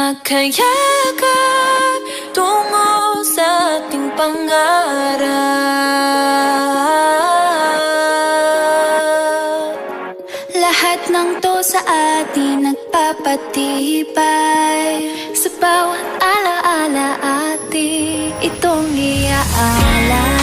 Magkayakap tungo sa ating pangarap. Lahat ng to sa atin nagpapatibay. Sa bawat alaala atin itong iaalala.